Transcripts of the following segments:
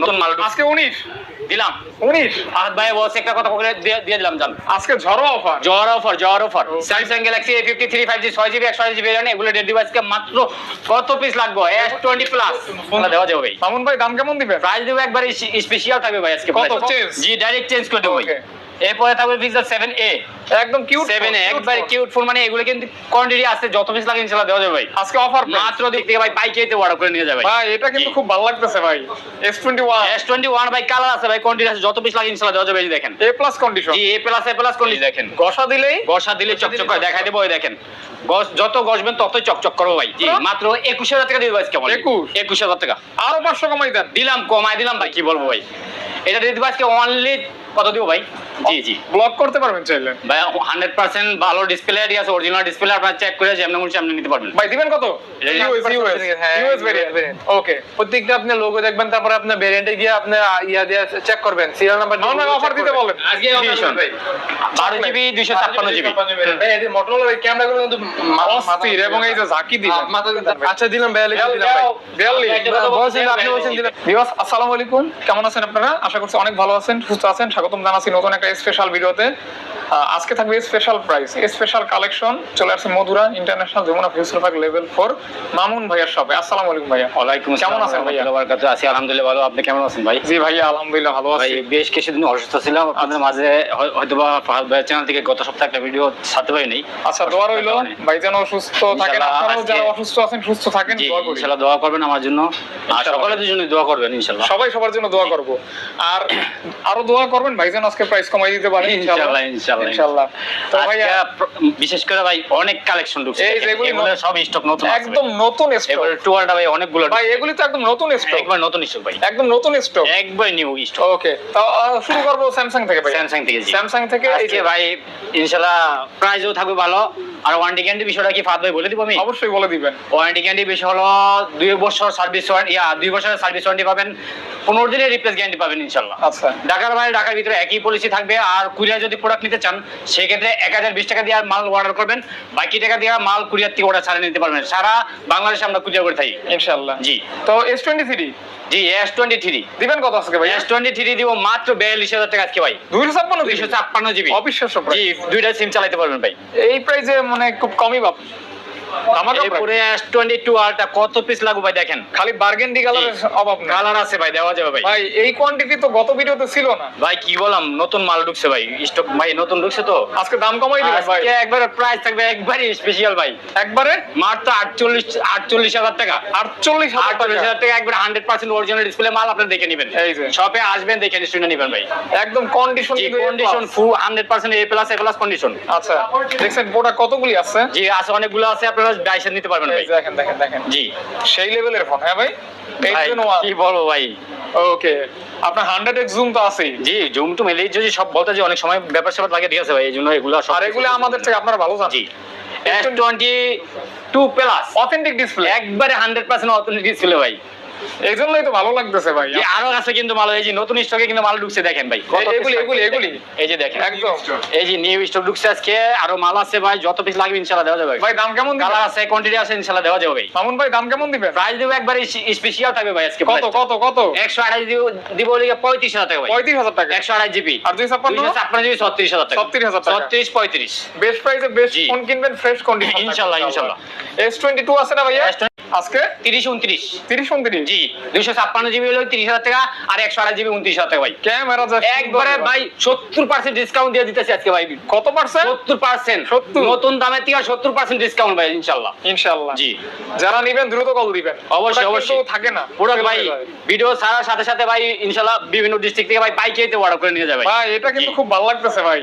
নতুন মাল আজকে উনিশ। দিলাম। উনিশ? ফাহাদ ভাই বলছে একটা কথা বলে দিয়ে দিয়ে দিলাম জান। আজকে ঝড়ো অফার। জ্বর offer offer. Samsung Galaxy A fifty three five G ছয় জিবি একশো জিবি ভেরিয়েন্ট এগুলো ডেড ডিভাইসকে মাত্র কত পিস লাগবে? এস টোয়েন্টি প্লাস দেওয়া যাবে ভাই। মামুন ভাই দাম কেমন দিবে প্রাইস দেবো একবার স্পেশাল থাকবে ভাই আজকে কত? জি ডাইরেক্ট চেঞ্জ করে দেবো. এরপরে থাকবে পিক্সেল সেভেন এ একদম কিউট সেভেন এ একবার কিউট ফোন মানে এগুলো কিন্তু কোয়ান্টিটি আছে যত পিস লাগে ইনশাল্লাহ দেওয়া যাবে ভাই। আজকে অফার মাত্র দিক থেকে ভাই পাইকারিতে অর্ডার করে নিয়ে যাবে ভাই। এটা কিন্তু খুব ভালো লাগতেছে ভাই। S twenty one S twenty one ভাই কালার আছে ভাই কোয়ান্টিটি আছে যত পিস লাগে ইনশাল্লাহ দেওয়া যাবে দেখেন। এ প্লাস কন্ডিশন জি এ প্লাস এ প্লাস করলি দেখেন। গসা দিলেই গসা দিলে চকচক করে দেখাই দেবো ওই দেখেন। গস যত গসবেন ততই চকচক করব ভাই। জি মাত্র একুশ হাজার টাকা দিয়ে দেবো আজকে 21? একুশ? হাজার টাকা। আরও পাঁচশো কমাই দেন। দিলাম কমাই দিলাম ভাই কি বলব ভাই। এটা দিয়ে দেবো আজকে অনলি কত দিব ভাই? জি জি। ব্লক করতে পারবেন চাইলে। ভাই হান্ড্রেড পার্সেন্ট ভালো ডিসপ্লে আছে অরিজিনাল ডিসপ্লে আপনার চেক করে যেমন মনে হচ্ছে আপনি নিতে পারবেন। ভাই দিবেন কত? ইউএস হ্যাঁ, ভেরিয়েন্ট ওকে প্রত্যেকটা আপনি লোগো দেখবেন তারপরে আপনার ভেরিয়েন্টে গিয়ে আপনার ইয়া দিয়ে চেক করবেন। সিরিয়াল নাম্বার ভাই অফার দিতে বলেন। আজকে বারো জিবি দুইশো ছাপ্পান্ন জিবি মোটরোলা এই ক্যামেরাগুলো কিন্তু অস্থির এবং এই যে ঝাঁকি দিবেন মা- মাথা দিতে আচ্ছা দিলাম বিয়াল্লিশ দিলাম ভাই। বিয়াল্লিশ। বলছেন আপনি বলছেন দিলাম। ভিউয়ার্স আসসালামু আলাইকুম। কেমন আছেন আপনারা? আশা করছি অনেক ভালো আছেন সুস্থ আছেন স্বাগতম জানাচ্ছি নতুন একটা স্পেশাল ভিডিওতে আজকে থাকবে স্পেশাল প্রাইস স্পেশাল কালেকশন চলে আসছে Madhura International Jamuna future park level four Mamun ভাইয়ার শপে আসসালামু আলাইকুম ভাইয়া। ওয়ালাইকুম কেমন আছেন ভাইয়া? ভাইয়া আছি আলহামদুলিল্লাহ ভালো। আপনি কেমন আছেন ভাই? জি ভাইয়া আলহামদুলিল্লাহ ভালো আছি। বেশ কিছুদিন অসুস্থ ছিলাম। আপনাদের মাঝে হয়তোবা ফাহাদ ভাইয়ের চ্যানেল থেকে গত সপ্তাহে একটা ভিডিও ছাড়তে পারিনি। আচ্ছা দোয়া রইল। ভাই যেন সুস্থ থাকেন আপনারাও যারা অসুস্থ আছেন সুস্থ থাকেন দোয়া করি। ইনশাল্লাহ দোয়া করবেন আমার জন্য। আর সকলের জন্য দোয়া করবেন ইনশাল্লাহ। সবাই সবার জন্য দোয়া করব। আর আরও দোয়া করবেন ভাই যেন আজকে প্রাইস কমাই দিতে পারেন ইনশাআল্লাহ, ইনশাআল্লাহ। ইনশাআল্লাহ তো ভাইয়া বিশেষ করে ভাই অনেক কালেকশন ঢুকছে এই দেখেন, যেগুলি এগুলো সব স্টক নতুন একদম নতুন স্টক এবার টুয়ালটা ভাই অনেকগুলো ভাই এগুলি তো একদম নতুন স্টক একবার নতুন স্টক ভাই। একদম নতুন স্টক একবার নিউ স্টক ওকে তো শুরু করব স্যামসাং থেকে ভাই স্যামসাং থেকে স্যামসাং থেকে এই যে ভাই ইনশাআল্লাহ প্রাইসও থাকবে ভালো। আর ওয়ারেন্টি গ্যারান্টি বিষয়টা কি ফাদ ভাই বলে দিব আমি? অবশ্যই বলে দিবেন। ওয়ারেন্টি গ্যারান্টি বিষয় হলো দুই বছর সার্ভিস ওয়ারেন্টি ইয়া দুই বছরের সার্ভিস ওয়ারেন্টি পাবেন। পনেরো দিনের রিপ্লেস গ্যারান্টি পাবেন ইনশাল্লাহ। আচ্ছা। ঢাকার বাইরে ঢাকার ভিতরে একই পলিসি থাকবে আর কুরিয়ার যদি প্রোডাক্ট নিতে চান সেক্ষেত্রে এক হাজার বিশ টাকা দিয়ে মাল অর্ডার করবেন বাকি টাকা দিয়ে মাল কুরিয়ার থেকে অর্ডার ছাড়া নিতে পারবেন। সারা বাংলাদেশে আমরা কুরিয়ার করে থাকি। ইনশাআল্লাহ। জি। তো এস টোয়েন্টি থ্রি জি এস টোয়েন্টি থ্রি দিবেন কত আজকে ভাই এস টোয়েন্টি থ্রি দিব মাত্র বিয়াল্লিশ হাজার টাকা আজকে ভাই। দুইশো ছাপ্পান্ন দুইশো ছাপ্পান্ন জিবি। অবিশ্বাস্য জি দুইটা সিম চালাতে পারবেন ভাই। এই প্রাইসে মানে খুব কমই পাব। আমাকে এরপরে এস টোয়েন্টি টু আলটা কত পিস লাগবে ভাই দেখেন? খালি বার্গেন্ডি কালারের অভাব নেই। কালার আছে ভাই দেওয়া যাবে ভাই। ভাই এই কোয়ান্টিটি তো গত ভিডিওতে ছিল না। ভাই কি বললাম নতুন মাল ঢুকছে ভাই স্টক ভাই নতুন ঢুকছে তো। আজকে দাম কমাই দিবেন ভাই। আজকে একবারে প্রাইস থাকবে একবারে স্পেশাল ভাই। একবারে? মাত্র আটচল্লিশ আটচল্লিশ হাজার টাকা। আটচল্লিশ হাজার টাকা। হাজার টাকা একবার অরিজিনাল ডিসপ্লে মাল আপনি দেখে নেবেন। শপে আসবেন দেখে শুনে নেবেন ভাই। একদম condition condition full A plus A plus condition আচ্ছা দেখছেন প্রোডাক্ট কতগুলি আছে? জি আছে অনেকগুলো আছে আপনারা ডাইসেন নিতে পারবেন ভাই। দেখেন দেখেন দেখেন। জি। সেই লেভেলের ফোন হ্যাঁ ভাই? কি ভাই? ওকে আপনার হান্ড্রেড এক্স জুম তো আছেই। জি জুম টু যদি সব বলতে যে অনেক সময় ব্যাপার স্যাপার লাগে ঠিক আছে ভাই এই জন্য এগুলো সব আর এগুলো আমাদের থেকে আপনারা ভালো জানেন। জি। S twenty two plus authentic display একবারে হান্ড্রেড পার্সেন্ট অথেন্টিক ডিসপ্লে ভাই। এই জন্যই তো ভালো লাগতেছে ভাই। আরও আছে কিন্তু মাল এই যে নতুন স্টকে কিন্তু মাল ঢুকছে দেখেন ভাই এগুলি, এগুলি, এগুলি? এই যে দেখেন। একদম। এই যে নিউ স্টক ঢুকছে আজকে আরও মাল আছে ভাই যত পিস লাগবে ইনশাআল্লাহ দেওয়া যাবে ভাই। দাম কেমন কালার আছে কোয়ান্টিটি আছে ইনশাআল্লাহ দেওয়া যাবে ভাই। মামুন ভাই দাম কেমন দিবেন? প্রাইস দেবো একবারে স্পেশাল থাকবে ভাই আজকে কত কত কত? একশো আড়াই দিব লিগে পঁয়ত্রিশ হাজার টাকা ভাই। পঁয়ত্রিশ হাজার টাকা। একশো আড়াই জিবি। আর দুই ছাপ্পান্ন? দুইশো ছাপ্পান্ন জিবি ছত্রিশ হাজার টাকা। 36,000 টাকা। ছত্রিশ পঁয়ত্রিশ। বেস্ট প্রাইসে বেস্ট ফোন কিনবেন ফ্রেশ কন্ডিশন ইনশাআল্লাহ, ইনশাআল্লাহ। এস টোয়েন্টি টু আছে না ভাইয়া? আজকে? তিরিশ উনত্রিশ। তিরিশ উনত্রিশ। জি দুইশো ছাপ্পান্ন জিবি হলো তিরিশ হাজার টাকা আর একশো আড়াই জিবি উনত্রিশ হাজার টাকা ভাই। ক্যামেরা একবারে ভাই সত্তর পার্সেন্ট ডিসকাউন্ট দিয়ে দিতেছি আজকে ভাই কত পার্সেন্ট সত্তর পার্সেন্ট নতুন দামের থেকে সত্তর পার্সেন্ট ডিসকাউন্ট ভাই ইনশাল্লাহ ইনশাআল্লাহ। জি। যারা নিবেন দ্রুত কল দিবেন। অবশ্যই, অবশ্যই। থাকে না। পুরো ভাই ভিডিও ছাড়ার সাথে সাথে ভাই ইনশাল্লাহ বিভিন্ন ডিস্ট্রিক্ট থেকে ভাই পাইকারিতে অর্ডার করে নিয়ে যাবে। ভাই এটা কিন্তু খুব ভালো লাগতেছে ভাই।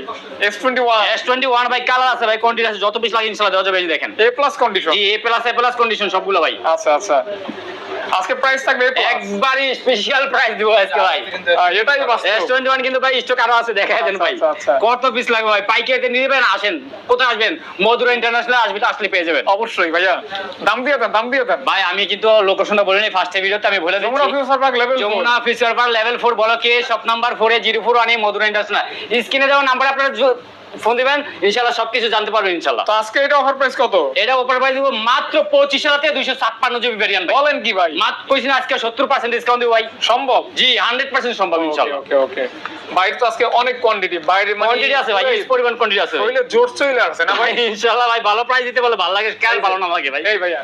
S twenty one S twenty one ভাই কালার আছে ভাই কোয়ান্টিটি আছে যত পিস লাগে ইনশাল্লাহ দেওয়া যাবে দেখেন। এ প্লাস কন্ডিশন জি A plus A plus condition সবগুলো ভাই। আচ্ছা আচ্ছা। আজকে প্রাইস থাকবে একবারই স্পেশাল প্রাইস দিব আজকে ভাই। এটাই এস টোয়েন্টি ওয়ান কিন্তু ভাই স্টক আরও আছে দেখাই দেন ভাই। আচ্ছা, আচ্ছা, আচ্ছা। কত পিস লাগবে ভাই? পাইকারিতে নিয়ে যাবেন আসেন। কোথায় আসবেন? মধুরা ইন্টারন্যাশনাল আসবে আসলে পেয়ে যাবেন। অবশ্যই ভাইয়া। দাম দিয়ে দেন দাম দিয়ে দেন। ভাই আমি কিন্তু লোকেশনটা বলিনি ফার্স্ট ভিডিওতে আমি বলে যমুনা দিচ্ছি future park level Jamuna level four বলকে শপ নাম্বার ফোরে zero four one Madhura International স্ক্রিনে দেওয়া নাম্বার আপনারা ফোন দিবেন ইনশাল্লাহ সবকিছু জানতে পারবেন ইনশাল্লাহ তো আজকে এটা অফার প্রাইস কত? এটা ওপর প্রাইস দিব মাত্র পঁচিশ হাজার থেকে দুইশো ছাপ্পান্ন জিবি ভ্যারিয়েন্ট বলেন কি ভাই? মাত্র কইছি না আজকে সত্তর পার্সেন্ট ডিসকাউন্ট দিব ভাই। সম্ভব? জি হান্ড্রেড পার্সেন্ট সম্ভব ইনশাল্লাহ ওকে ওকে বাইরে তো আজকে অনেক কোয়ান্টিটি বাইরে মানে কোয়ান্টিটি আছে ভাই হিউজ পরিমাণ কোয়ান্টিটি আছে। হইলে জোর চলে আসছে না ভাই? ইনশাল্লাহ ভাই ভালো প্রাইস দিতে বলে ভালো লাগে কেন ভালো না লাগে ভাই। এই ভাইয়া।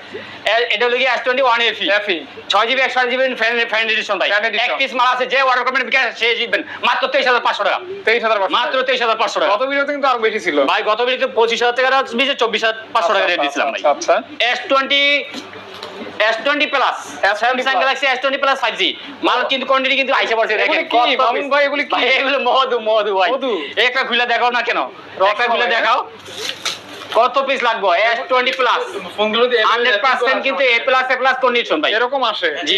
এটা হলো কি S twenty one FE FE ছয় জিবি একশো জিবি ফ্যান ফ্যান এডিশন ভাই। এক পিস মাল আছে যে অর্ডার করবেন বিকাশ সে জিতবেন। মাত্র তেইশ হাজার পাঁচশো টাকা। তেইশ হাজার মাত্র তেইশ হাজার পাঁচশো টাকা। কত ভিডিওতে কিন্তু আরও বেশি ছিল। ভাই গত বিলিতে পঁচিশ হাজার টাকা বিশে চব্বিশ হাজার পাঁচশো টাকা রেট দিয়েছিলাম ভাই। আচ্ছা S twenty S twenty plus S20 Samsung. Galaxy S twenty plus five G মাল কিন্তু কোয়ান্টিটি কিন্তু আইসা পড়ছে দেখেন মামুন ভাই, এগুলি কি? এগুলো মধু মধু ভাই। একটা খুলে দেখাও না কেন? রটা খুলে দেখাও। কত পিস লাগবে? S twenty plus hundred percent কিন্তু A plus A plus condition ভাই? এরকম আসে। জি,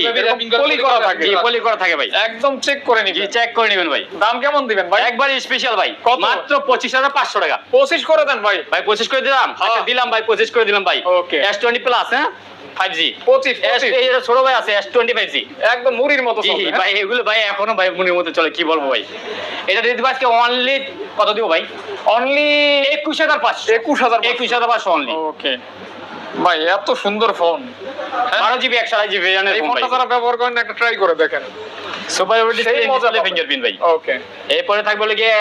পলি করা থাকে। জি পলি করা থাকে ভাই। একদম চেক করে নিবি চেক করে নেবেন ভাই। দাম কেমন দিবেন ভাই? একবার স্পেশাল ভাই। মাত্র পঁচিশ হাজার পাঁচশো টাকা। পঁচিশ করে দেন ভাই। ভাই পঁচিশ করে দিলাম। হ্যাঁ। আচ্ছা দিলাম ভাই পঁচিশ করে দিলাম ভাই। ওকে এস টোয়েন্টি প্লাস হ্যাঁ? ফাইভ জি পঁচিশ ছোট ভাই আছে এস টোয়েন্টি ফাইভ জি একদম মুড়ির মতো হ্যাঁ? ভাই এগুলো ভাই এখনও ভাই মনের মতো চলে কি বলব ভাই? এটা দিয়ে আজকে অনলি কত দিব ভাই? অনলি একুশ হাজার পাঁচশো। একুশ হাজার একুশ হাজার পাঁচশো অনলি ওকে ভাই এত সুন্দর ফোন? বারো জিবি একশো আড়াই জিবি এই ফোনটা যারা ব্যবহার করেন একটা ট্রাই করে দেখেন। সুপার সেই ফিঙ্গারপ্রিন্ট ভাই। ওকে এরপরে থাকবে হলো গিয়ে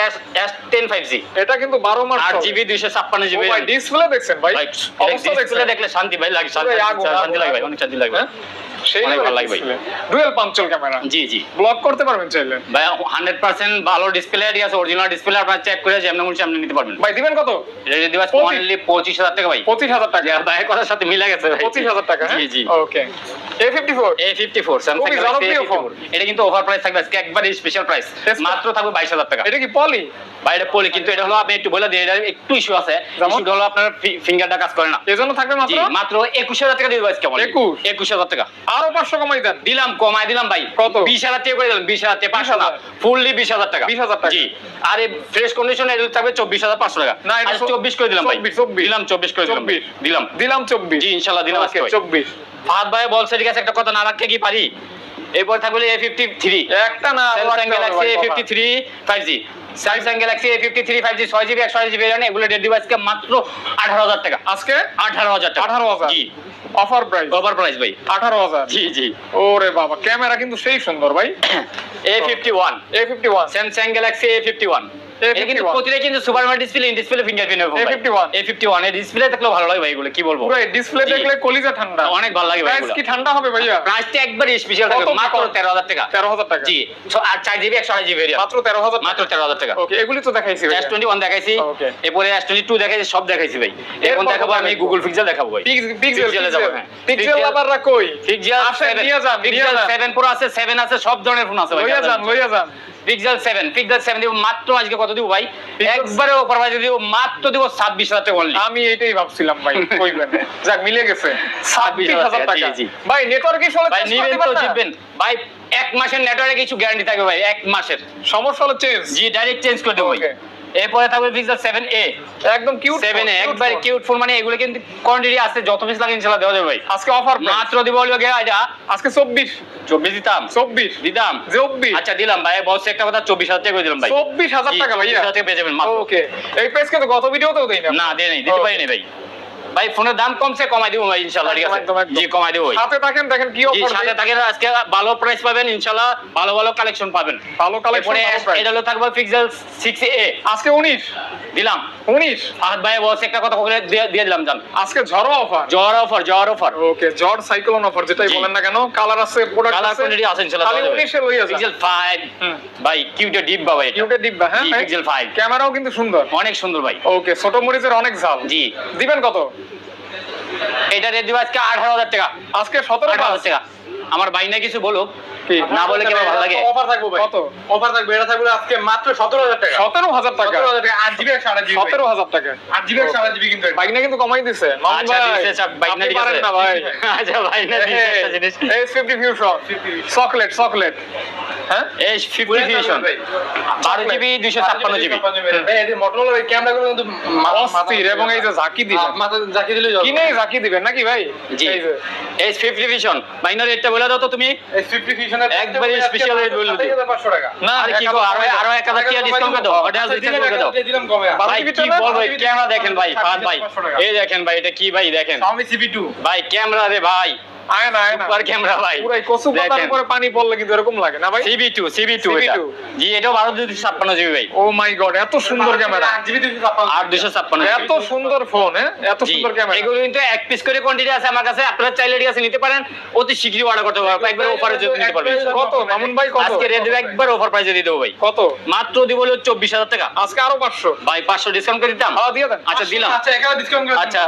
এস টেন ফাইভ জি এটা কিন্তু বারো মাস আট জিবি দুইশো ছাপ্পান্ন জিবি ডিসপ্লে দেখছেন ভাই? ভাই ডিসপ্লে দেখলে শান্তি ভাই লাগে শান্তি লাগে ভাই অনেক শান্তি লাগবে। হ্যাঁ? সেই অনেক ভালো লাগবে। ডুয়েল পাঞ্চল ক্যামেরা জি জি। ব্লক করতে পারবেন চাইলে। ভাই ভালো ডিসপ্লে আছে অরিজিনাল ডিসপ্লে আপনার চেক করে যেমন আপনি নিতে পারবেন। ভাই দিবেন কত? যদি দিবাস পঁচিশ। অনলি টাকা ভাই। পঁচিশ হাজার টাকা। ভাইয়ের কথার সাথে মিলে গেছে ভাই। পঁচিশ হাজার টাকা হ্যাঁ? জি জি। ওকে A54 A54 Samsung Galaxy এটা কিন্তু ওভার প্রাইস থাকবে আজকে একবারে স্পেশাল প্রাইস মাত্র থাকবে 22000 টাকা। এটা কি পলি বাইরে পলি কিন্তু এটা হলো আপনি একটু বলে দিয়ে এটা একটু ইস্যু আছে। হলো আপনার ফিঙ্গারটা কাজ করে না। এজন্য থাকবে মাত্র? মাত্র 21000 টাকা দিবে আজকে আমাদের। 21000 টাকা। আরও 500 কমাই দেন। দিলাম কমাই দিলাম ভাই। কত? 20000 টাকা করে দিলাম 20000 টাকা 500 না। ফুললি 20000 টাকা। 20000 টাকা। জি। আর এই ফ্রেশ কন্ডিশনে চব্বিশ হাজার পাঁচশো টাকা। না আচ্ছা, চব্বিশ করে দিলাম ভাই। দিলাম 24 করে দিলাম দিলাম। দিলাম 24 জি ইনশাআল্লাহ দিলাম আজকে 24 ফাহাদ ভাই বলছে ঠিক আছে একটা কথা না রাখতে কি পারি? এরপর থাকবে এ ফিফটি থ্রি একটা না Samsung Galaxy A fifty three five G Samsung Galaxy A fifty three five G ছয় জিবি একশো জিবি ভেরিয়েন্ট এগুলো ডিভাইসকে মাত্র আঠারো হাজার টাকা। আজকে? আঠারো হাজার টাকা। আঠারো হাজার? জি। অফার প্রাইস ওভার প্রাইস ভাই। আঠারো হাজার? জি জি। ওরে বাবা ক্যামেরা কিন্তু সেই সুন্দর ভাই। A fifty one A fifty one Samsung Galaxy A fifty one A51 কিন্তু প্রতিটা কিন্তু super mart display in display fingerprint A51 A fifty ওয়ানের ডিসপ্লে থাকলেও ভালো লাগে ভাই এগুলো কি বলব? পুরো ডিসপ্লে দেখলে কলিজা ঠান্ডা। অনেক ভালো লাগে ভাই প্রাইস কি ঠান্ডা হবে ভাইয়া? প্রাইসটা একবারে স্পেশাল থাকবে মাত্র কম? তেরো হাজার টাকা। তেরো হাজার টাকা। জি আর চার জিবি একশো আড়াই জিবি মাত্র তেরো হাজার মাত্র তেরো হাজার টাকা। ওকে এগুলি তো দেখাইছি ওয়ান দেখাইছি। এরপরে এস টোয়েন্টি টু দেখাইছি সব দেখাইছি ভাই। এখন দেখাবো আমি গুগল পিক্সেল দেখাবো ভাই। পিক্সেল যাব। পিক্সেল Pixel- কই? পিক্সেল আসেন, নিয়ে যান। প্রো আছে আছে সব ধরনের ফোন আছে ভাই লইয়া যান লইয়া যান। পিক্সেল সেভেন পিক্সেল সেভেন দিব মাত্র আজকে কত দিব ভাই? একবারে অফার প্রাইসে দিব মাত্র দিব ছাব্বিশ হাজার টাকা অনলি আমি এটাই ভাবছিলাম ভাই কইবেন। যাক মিলে গেছে। ছাব্বিশ 26,000 হাজার টাকা। ভাই নেটওয়ার্ক ইস্যু হলে ভাই নিবেন তো জিতবেন। ভাই এক মাসের নেটওয়ার্কে কিছু গ্যারান্টি থাকবে ভাই এক মাসের। সমস্যা হলো চেঞ্জ জি ডাইরেক্ট চেঞ্জ করে দেবো Okay. এরপরে থাকবে পিক্সেল সেভেন এ একদম কিউট সেভেন এ একবার কিউট ফোন মানে এগুলো কিন্তু কোয়ান্টিটি আছে যত পিস লাগে ইনশাল্লাহ দেওয়া যাবে ভাই। আজকে অফার মাত্র দিব হলো এটা আজকে চব্বিশ। চব্বিশ দিতাম। চব্বিশ। দিতাম। চব্বিশ। আচ্ছা দিলাম ভাই বস একটা কথা চব্বিশ হাজার টাকা করে দিলাম ভাই। চব্বিশ হাজার টাকা 24,000 ভাইয়া। টাকা পেয়ে যাবেন মাত্র। ওকে এই প্রাইস কিন্তু গত ভিডিওতেও দেই না না দেয় নাই দিতে পারি নাই ভাই। ভাই ফোনের দাম কমছে কমাই দিব ভাই ইনশাল্লাহ ঠিক আছে। জি কমাই দিব সাথে থাকেন দেখেন কি অফার সাথে থাকেন আজকে ভালো প্রাইস পাবেন ইনশাল্লাহ ভালো ভালো কালেকশন পাবেন। ভালো কালেকশন এটা হলো থাকবে পিক্সেল আজকে দিলাম। ভাই একটা কথা বলে দিয়ে দিলাম জান। আজকে ঝড়ো অফার অফার ওকে ঝড় সাইক্লোন অফার যেটাই বলেন না কেন কালার আছে প্রোডাক্ট কালার কোয়ান্টিটি আছে ইনশাল্লাহ খালি উনিশে লইয়া যান পিক্সেল ফাইভ ভাই কিউটে ডিপ বাবা এটা। কিউটে ডিব্বা হ্যাঁ জি, Pixel 5 ক্যামেরাও কিন্তু সুন্দর। অনেক সুন্দর ভাই। ওকে ছোট মরিচের অনেক ঝাল। জি। দিবেন কত? এটা রেট দিব আজকে আঠারো হাজার টাকা আজকে সতেরো হাজার টাকা আমার ভাই না কিছু বলুক না বলে কেমন ভালো লাগে অফার থাকব ভাই কত? অফার থাকবে এটা থাকবে আজকে মাত্র সতেরো হাজার টাকা সতেরো হাজার টাকা সতেরো হাজার টাকা আট জিবি একশো আট জিবি সতেরো হাজার টাকা আট জিবি একশো আট জিবি কিন্তু। বাইক না কিন্তু কমাই দিছে মামুন আচ্ছা দিছে বাইক না আপনি পারেন না ভাই আচ্ছা ভাই না দিছে একটা জিনিস এই ফিউশন চকলেট চকলেট হ্যাঁ? এই ফিফটি ফিউশন বারো জিবি দুইশো ছাপ্পান্ন জিবি ভাই, এদের Motorola কিন্তু মা- এবং এই যে ঝাঁকি দিবেন মা- দিলে কিনে ঝাঁকি দিবেন নাকি ভাই? জি। এই ফিফটি ফিউশন বাইনার রেটটা বলে দাও তো তুমি। এই 50 ফিউশনের একবারে special rate বলে দিও। 7500 টাকা। না আরে কি এক গো হাজার আরও আরও এক হাজার টাকা ডিসকাউন্ট করে দাও ওটা ডিসকাউন্ট করে দাও। দিলাম কমে ভাই কি তো না? ক্যামেরা দেখেন ভাই ভাই। এই দেখেন ভাই এটা কি ভাই দেখেন? Xiaomi CP2 ভাই ক্যামেরা রে ভাই। আয় না সুপার ক্যামেরা ভাই। পুরাই কচু পাতার উপরে পানি পড়লে কিন্তু এরকম লাগে না ভাই? সিবি টু সিবি টু এটা। জি এটাও বারো দুশো ছাপ্পান্ন জিবি ভাই। ও মাই গড এত সুন্দর ক্যামেরা। আর দুশো ছাপ্পান্ন এত সুন্দর ফোন হ্যাঁ? এত সুন্দর ক্যামেরা। এগুলো কিন্তু এক পিস করে কোয়ান্টিটি আছে আমার কাছে। আপনারা চাইলে ঠিক আছে নিতে পারেন। অতি শীঘ্রই অর্ডার করতে পারবেন একবার অফারে যদি নিতে পারবেন। কত? মামুন ভাই কত? আজকে রেট একবার অফার প্রাইসে দিয়ে দেবো ভাই। কত? মাত্র দিব হলো চব্বিশ হাজার টাকা। আজকে আরও পাঁচশো। ভাই পাঁচশো ডিসকাউন্ট করে দিতাম। হ্যাঁ দিয়ে দেন। আচ্ছা দিলাম। আচ্ছা এখানে ডিসকাউন্ট করে আচ্ছা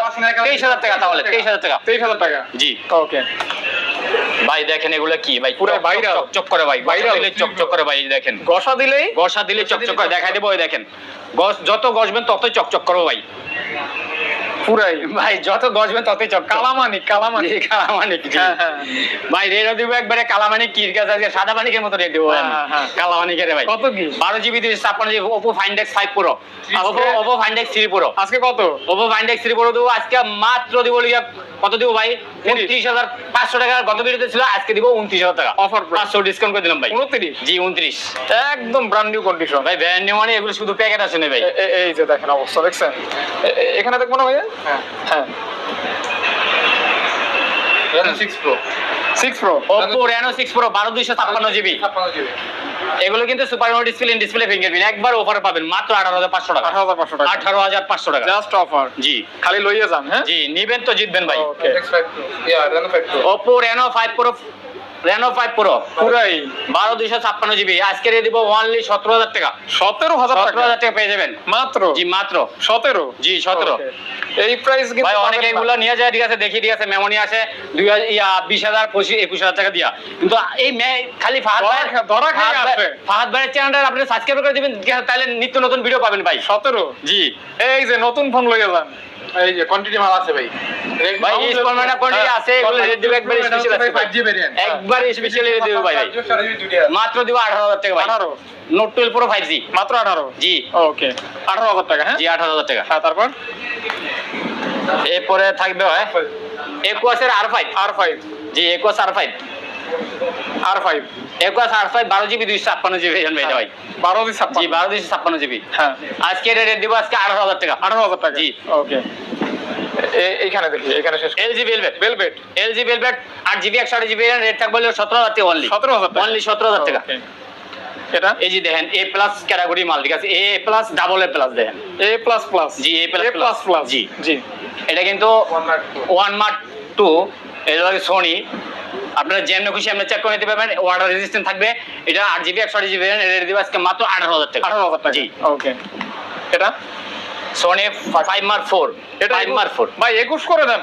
তেইশ হাজার টাকা তাহলে তেইশ হাজার টাকা। তেইশ হাজার টাকা। জি। ওকে ভাই দেখেন এগুলো কি? ভাই পুরো চক চক viral। চক চক করে ভাই। ভাইরাল চক চক করে ভাই দেখেন। গসা দিলেই? গসা দিলে চকচক করে দেখাই দেবো দেখেন। গস যত গসবেন ততই চকচক করব ভাই। পুরাই। ভাই যত ততই চক কালামানি কালামানি জি। হ্যাঁ, হ্যাঁ। ভাই রেট দিব একবারে কালামানিক কির আজকে? সাদা মানিকের মতো রেট দেবো হ্যাঁ, হ্যাঁ। ভাই। কত কি? বারো জিবি দুইশো ছাপ্পান্ন GB Oppo find X five pro. Oppo Oppo find X three pro. আজকে কত? ওপো ফাইন্ডেক্স থ্রি প্রো দেবো আজকে মাত্র দিব লিয়া কত দিব ভাই? উনত্রিশ। হাজার পাঁচশো টাকা গত ভিডিওতে ছিল আজকে দিব উনত্রিশ হাজার টাকা। Price। পাঁচশো ডিসকাউন্ট করে দিলাম ভাই। উনত্রিশ? জি উনত্রিশ। একদম ব্র্যান্ড নিউ কন্ডিশন ভাই ব্র্যান্ড নিউ মানে এগুলো শুধু প্যাকেট আছে না ভাই। এই যে দেখেন অবস্থা দেখছেন? এখানে দেখব না ভাইয়া? হ্যাঁ। হ্যাঁ। 6 Pro six pro Oppo Reno six pro বারো দুইশো ছাপ্পান্ন জিবি 56 জিবি এগুলো কিন্তু super no display display fingerprint একবার অফার পাবেন মাত্র আঠারো হাজার পাঁচশো টাকা। আঠারো হাজার পাঁচশো টাকা। আঠারো হাজার পাঁচশো টাকা। জাস্ট অফার জি। খালি লইয়ে যান হ্যাঁ? জি নিবেন তো জিতবেন ভাই। Okay X5 Pro yeah Reno 5 Pro Oppo Reno five pro পুরাই। বারো দুইশো ছাপ্পান্ন জিবি আজকে দিয়ে দিব সতেরো হাজার টাকা। সতেরো হাজার সতেরো হাজার টাকা পেয়ে যাবেন। মাত্র? জি মাত্র। সতেরো? জি সতেরো। এই প্রাইস ভাই অনেকে এগুলো নিয়ে যায় ঠিক আছে দেখি ঠিক আছে মেমোনি আসে। দুই বিশ হাজার পঁচিশ একুশ হাজার টাকা দিয়া। কিন্তু এই খালি ফাহাদ ভাই ধরা ফাহাদ ভাইয়ের চ্যানেলটা আপনি সাবস্ক্রাইব করে দিবেন তাহলে নিত্য নতুন ভিডিও পাবেন ভাই। সতেরো? জি। এই যে নতুন ফোন লইয়ে যান। এই যে কোয়ান্টিটি মাল আছে ভাই। ভাই ইনস্টলমেন্ট কোয়ান্টিটি আছে এগুলো রেট দিব একবার স্পেশাল আছে ভাই। 5G ভেরিয়েন্ট একবার স্পেশাল রেট দিব ভাই। ভাই মাত্র দিব আঠারো হাজার টাকা ভাই। আঠারো। Note twelve pro five G মাত্র আঠারো? জি। ওকে আঠারো হাজার টাকা হ্যাঁ? জি আঠারো হাজার টাকা। হ্যাঁ তারপর? এরপরে থাকবে হয় একুয়াসের আর ফাইভ আর ফাইভ জি একুয়াস আর ফাইভ আর ফাইভ একুয়াস আর ফাইভ বারো জিবি দুইশো ছাপ্পান্ন জিবি ভাই ভাই বারো জি ছাপ্পান্ন। বারো দুইশো ছাপ্পান্ন জিবি। হ্যাঁ। আজকে রেট দিব আজকে আঠারো হাজার টাকা। আঠারো হাজার টাকা। জি। ওকে। এইখানে দেখি এখানে শেষ LG Velvet Velvet LG Velvet আট জিবি একশো আট জিবি রেট থাকবে সতেরো হাজার টাকা অনলি সতেরো হাজার অনলি সতেরো হাজার টাকা। এটা? এই যে দেখেন এ প্লাস ক্যাটাগরি মাল ঠিক আছে? A plus double A plus দেখেন। এ প্লাস প্লাস জি, এ plus। প্লাস প্লাস জি। জি। এটা কিন্তু ওয়ান মার্ক টু সোনি আপনারা যেমন খুশি আপনি চেক করে নিতে পারবেন ওয়াটার রেজিস্ট্যান্ট থাকবে। এটা আট জিবি একশো আট জিবি রেট দিবে আজকে মাত্র আঠারো হাজার টাকা। আঠারো হাজার টাকা। জি। ওকে এটা? সোনি ফাইভ মার্ক ফোর এটা ফাইভ মার্ক ফোর ভাই একুশ করে দেন।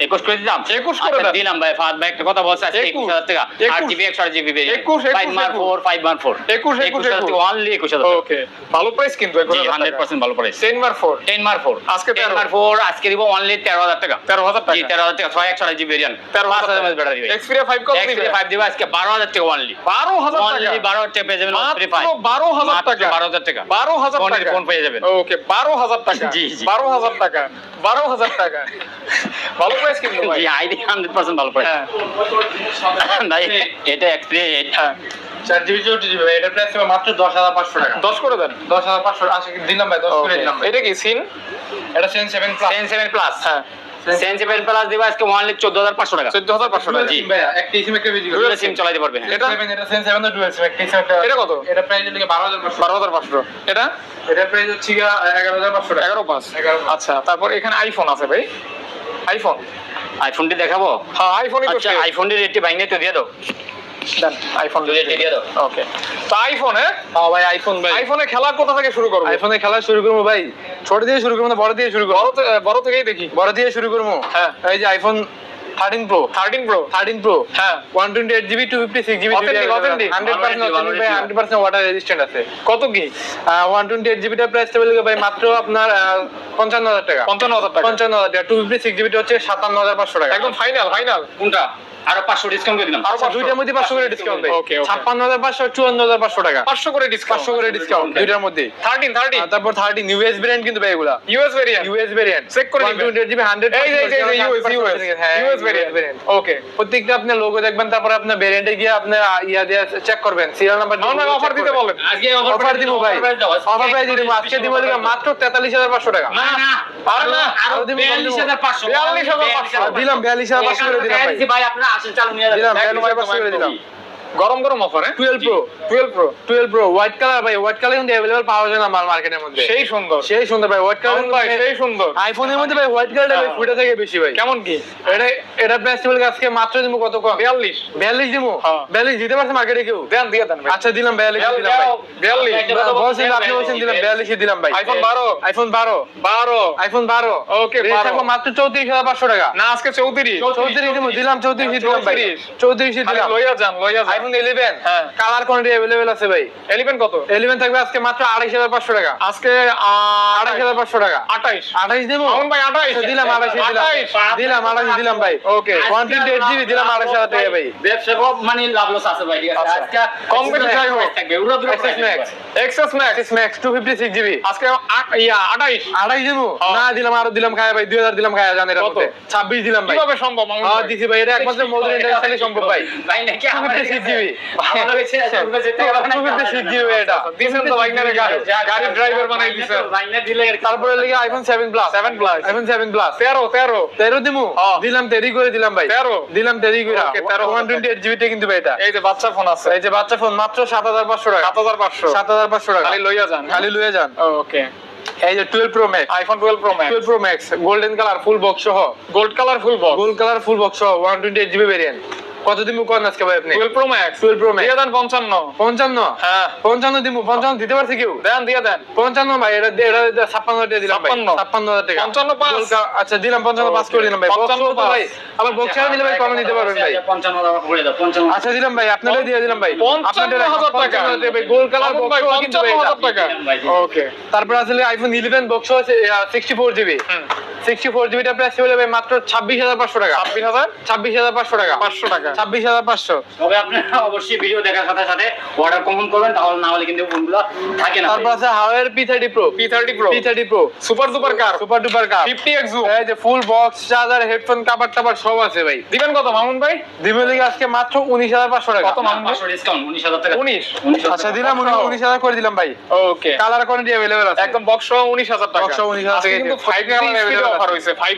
একুশ করে দিলাম 21 করে আচ্ছা, দিলাম ভাই ফাহাদ ভাই একটা কথা বলছে আজকে একুশ হাজার টাকা আট জিবি একশো আট GB 21, 21, five mark four five mark four 21, একুশ হাজার টাকা অনলি একুশ হাজার ওকে ভালো প্রাইস কিন্তু হান্ড্রেড পার্সেন্ট ভালো price ten mar four ten mark four আজকে টেন 13 মার্ক ফোর আজকে দিব অনলি তেরো হাজার টাকা তেরো হাজার টাকা তেরো হাজার টাকা ছয় একশো আট জিবি ভেরিয়েন্ট তেরো হাজার হাজার ব্যাটারি এক্সপিরিয়া ফাইভ কত এক্সপিরিয়া ফাইভ দিব আজকে বারো হাজার টাকা অনলি বারো হাজার টাকা অনলি বারো হাজার টাকা পেয়ে যাবেন মাত্র বারো হাজার টাকা বারো হাজার টাকা বারো হাজার টাকা ফোন পেয়ে যাবেন ওকে বারো হাজার টাকা জি, জি। বারো হাজার টাকা বারো হাজার টাকা ভালো প্রাইস কিন্তু ভাই আইডি হান্ড্রেড পার্সেন্ট ভালো প্রাইস ভাই এটা এক্সপিরিয়া চার জিবি চৌষট্টি জিবি ভাই প্রাইস মাত্র দশ হাজার পাঁচশো টাকা। দশ করে দেন। দশ হাজার পাঁচশো আচ্ছা দিলাম ভাই দশ করে দিলাম এটা কি সিন এটা সেন সেভেন প্লাস সেন সেভেন প্লাস হ্যাঁ। সেন প্লাস দিব আজকে অনলি চোদ্দ টাকা। চোদ্দ হাজার পাঁচশো টাকা। জি। ভাইয়া একটা সিম একটা বেজি দুটো সিম চালাতে পারবে। এটা? এটা? এটা সেন সেভেন ডুয়েল সিম একটা সিম একটা এটা কত? এটা প্রাইস হচ্ছে বারো হাজার পাঁচশো। বারো হাজার পাঁচশো। এটা? এটা প্রাইস হচ্ছে গিয়া এগারো হাজার পাঁচশো টাকা। এগারো পাঁচ। এগারো পাঁচ। আচ্ছা তারপর এখানে আইফোন আছে ভাই। আইফোন আইফোনটি দেখাবো? হ্যাঁ আইফোনই আচ্ছা আইফোনটি রেটটি বাইনে তো দিয়ে দাও। দেন আইফোন রেটটি দিয়ে দাও। ওকে তো আইফোন হ্যাঁ হ্যাঁ ভাই আইফোন ভাই। আইফোনে খেলা কোথা থেকে শুরু করব? আইফোনে খেলা শুরু করব ভাই। ছোট দিয়ে শুরু করব বড় দিয়ে শুরু করব? বড় থেকেই দেখি। বড় দিয়ে শুরু করব? হ্যাঁ। এই যে iPhone thirteen pro thirteen pro thirteen pro হ্যাঁ। One twenty eight GB two fifty six GB percent. Hundred percent water resistant আছে। কত কি ওয়ান টোয়েন্টি এইট জিবিটার প্রাইস টেবিল ভাই মাত্র আপনার পঞ্চান্ন হাজার টাকা। পঞ্চান্ন হাজার টাকা। পঞ্চান্ন হাজার টাকা। টু ফিফটি সিক্স জিবিটা হচ্ছে সাতান্ন হাজার পাঁচশো টাকা। একদম ফাইনাল ফাইনাল কোনটা? আরও পাঁচশো ডিসকাউন্ট করে দিলাম। দুইটার মধ্যে পাঁচশো করে ডিসকাউন্ট চুয়ান্ন হাজার পাঁচশো টাকা। পাঁচশো করে ডিসকাউন্ট পাঁচশো করে ডিসকাউন্ট দুইটার মধ্যে। থার্টিন থার্টিন তারপর থার্টি ইউএস ভেরিয়েন্ট কিন্তু ভাই এগুলা। US variant US variant Check করে নিবেন। জিবি হান্ড্রেড এই যে এই US US US variant okay প্রত্যেকটা আপনার লোগো দেখবেন তারপরে আপনার ভেরিয়েন্টে গিয়ে আপনার ইয়া দিয়ে চেক করবেন। সিরিয়াল নাম্বার মামুন ভাই অফার দিতে বলেন। আজকে অফার দিব ভাই। অফার প্রাইস দিব আজকে দিব মাত্র তেতাল্লিশ হাজার পাঁচশো টাকা। না না। আরে না, আরও আরও দিব, বিয়াল্লিশ হাজার পাঁচশো। 42,500 দিলাম বিয়াল্লিশ হাজার পাঁচশো করে দিলাম ভাই। ভাই আপনারা আসেন চালু নিয়ে যাবেন। দিলাম গরম গরম অফার হ্যাঁ? Twelve pro twelve pro twelve pro white colour ভাই হোয়াইট কালার কিন্তু অ্যাভেলেবল পাওয়া যায় না আমার মার্কেটের মধ্যে। সেই সুন্দর। সেই সুন্দর ভাই হোয়াইট মামুন ভাই সেই সুন্দর। আইফোনের মধ্যে ভাই হোয়াইট কালারটা ভাই ফুটে থেকে বেশি ভাই। কেমন কি? এটা এটা প্রাইস আজকে মাত্র দিব কত কম? বিয়াল্লিশ। বিয়াল্লিশ দিব? হ্যাঁ। বিয়াল্লিশ দিতে পারছে মার্কেটে কেউ? দেন দিয়ে দেন ভাই। আচ্ছা দিলাম বিয়াল্লিশ দিলাম ভাই। বিয়াল্লিশ। বলছেন আপনি বলছেন দিলাম বিয়াল্লিশ দিলাম ভাই। আইফোন বারো। আইফোন বারো। বারো। আইফোন বারো। Okay, Range 12 থাকবে মাত্র চৌত্রিশ হাজার পাঁচশো টাকা। না আজকে চৌত্রিশ। চৌত্রিশ দিব দিলাম চৌত্রিশ দিলাম ভাই। 34 চৌত্রিশ দিলাম। লইয়া যান লইয়া যান। আইফোন ইলেভেন হ্যাঁ। কালার কোয়ান্টিটি অ্যাভেলেবেল আছে ভাই। এলিভেন কত? ইলেভেন থাকবে আজকে মাত্র টাকা। টাকা। দেবো? ভাই দিলাম আড়াইশ দিলাম। দিলাম আড়াইশ দিলাম ভাই। ওকে ওয়ান টোয়েন্টি জিবি দিলাম আড়াইশ হাজার টাকা ভাই। ব্যবসা খুব মানে লাভ লস আছে ভাই ঠিক আছে। আজকে কম বেশি যাই হোক। থাকবে উড়া দুরা XS Max XS Max Max two fifty six GB আজকে আট- ইয়া আঠাইশ। আড়াইশ দেবো। না দিলাম আরও দিলাম খায় ভাই দুই হাজার দিলাম খায় জানেন? মধ্যে। ছাব্বিশ দিলাম ভাই। কীভাবে সম্ভব হ্যাঁ দিছি ভাই এটা একমাত্র ইন্টারন্যাশনালি সম্ভব ভাই। ভাই নাকি 256 GB আমার হয়েছে চলবে যেতে হবে না। 256 GB এটা। দিছেন তো বাইকনারে গাড়ি গাড়ি ড্রাইভার বানাই দিছেন বাইনা দিলে তারপরে লিগে iPhone seven plus 7 plus। IPhone seven plus তেরো তেরো। তেরো দিমু। দিলাম দেরি করে দিলাম ভাই। 13 দিলাম দেরি করে। Okay, 13 ওয়ান টোয়েন্টি এইট কিন্তু ভাই এটা। এই যে বাচ্চা ফোন আছে। এই যে বাচ্চা ফোন মাত্র সাত হাজার পাঁচশো টাকা। সাত হাজার পাঁচশো। সাত হাজার পাঁচশো টাকা। খালি লইয়া যান। খালি লুয়ে যান। ওকে। এই যে twelve pro max iPhone twelve pro max twelve pro max golden colour full box সহ। Gold colour full box gold colour full box সহ one twenty eight GB variant কত দিমু কোন আজকে ভাই আপনি? Twelve pro max twelve pro max দিয়ে দেন পঞ্চান্ন। পঞ্চান্ন? হ্যাঁ। পঞ্চান্ন দিমু পঞ্চান্ন দিতে পারছে কেউ? দেন দিয়ে দেন। পঞ্চান্ন ভাই এটা এটা ছাপ্পান্ন হাজার টাকা দিলাম ভাই। 56 টাকা। পঞ্চান্ন পাঁচ। গোল্ড আচ্ছা দিলাম পঞ্চান্ন পাঁচ করে দিলাম ভাই। পঞ্চান্ন পঞ্চান্ন পাঁচ। ভাই আবার বক্সে নিলে ভাই কমে দিতে পারবেন ভাই। পঞ্চান্ন টাকা করে দাও পঞ্চান্ন। আচ্ছা দিলাম ভাই আপনাদের দিয়ে দিলাম ভাই। পঞ্চান্ন আপনাদের হাজার টাকা। পঞ্চান্ন ভাই। গোল্ড কালার বক্স ভাই কিন্তু পঞ্চান্ন ভাই হাজার টাকা। ওকে তারপর আসলে আইফোন ইলেভেন বক্স আছে sixty four GB sixty four জিবিটা price হলে ভাই মাত্র ছাব্বিশ হাজার পাঁচশো টাকা। ছাব্বিশ হাজার? ছাব্বিশ হাজার পাঁচশো টাকা। পাঁচশো টাকা। ছাব্বিশ হাজার পাঁচশো। তবে আপনারা অবশ্যই ভিডিও দেখার সাথে সাথে অর্ডার কমন করবেন তাহলে না হলে কিন্তু ফোনগুলো থাকে না। তারপর আছে Huawei P thirty pro P thirty pro P thirty pro super super car super duper cup fifty X zoom এই যে ফুল বক্স চার্জার হেডফোন কাবার টাবার সব আছে ভাই। দিবেন কত মামুন ভাই? দিবে লিগে আজকে মাত্র উনিশ হাজার পাঁচশো টাকা। কত মামুন পাঁচশো ডিসকাউন্ট উনিশ হাজার টাকা। উনিশ। উনিশ আচ্ছা দিলাম উনিশ হাজার করে দিলাম ভাই। ওকে কালার কোয়ান্টিটি অ্যাভেলেবেল আছে। একদম বক্স উনিশ হাজার টাকা। সহ 19,000 আজকে টাকা। কিন্তু ফাইভ অফার আছে। হয়েছে ফাইভ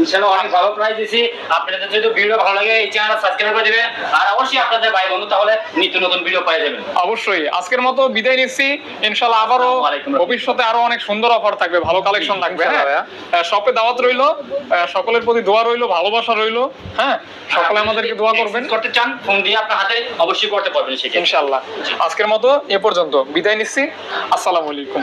ইনশাআল্লাহ অনেক ভালো প্রাইস দিছি। আপনাদের যদি ভিডিও ভালো লাগে এই চ্যানেল সাবস্ক্রাইব করে দিবেন। আর অবশ্যই আপনাদের ভাই বন্ধু তাহলে নিত্য নতুন ভিডিও পেয়ে যাবেন। অবশ্যই। আজকের মতো বিদায় নিচ্ছি। আসসালামু আলাইকুম। ভবিষ্যতে আরও অনেক সুন্দর অফার থাকবে ভালো কালেকশন থাকবে হ্যাঁ? শপে দাওয়াত রইল সকলের প্রতি দোয়া রইল ভালোবাসা রইল হ্যাঁ? সকলে আমাদেরকে দোয়া করবেন। করতে চান ফোন দিয়ে আপনার হাতে অবশ্যই করতে পারবেন সেটা ইনশাল্লাহ আজকের মতো এ পর্যন্ত। বিদায় নিচ্ছি। আসসালামু আলাইকুম।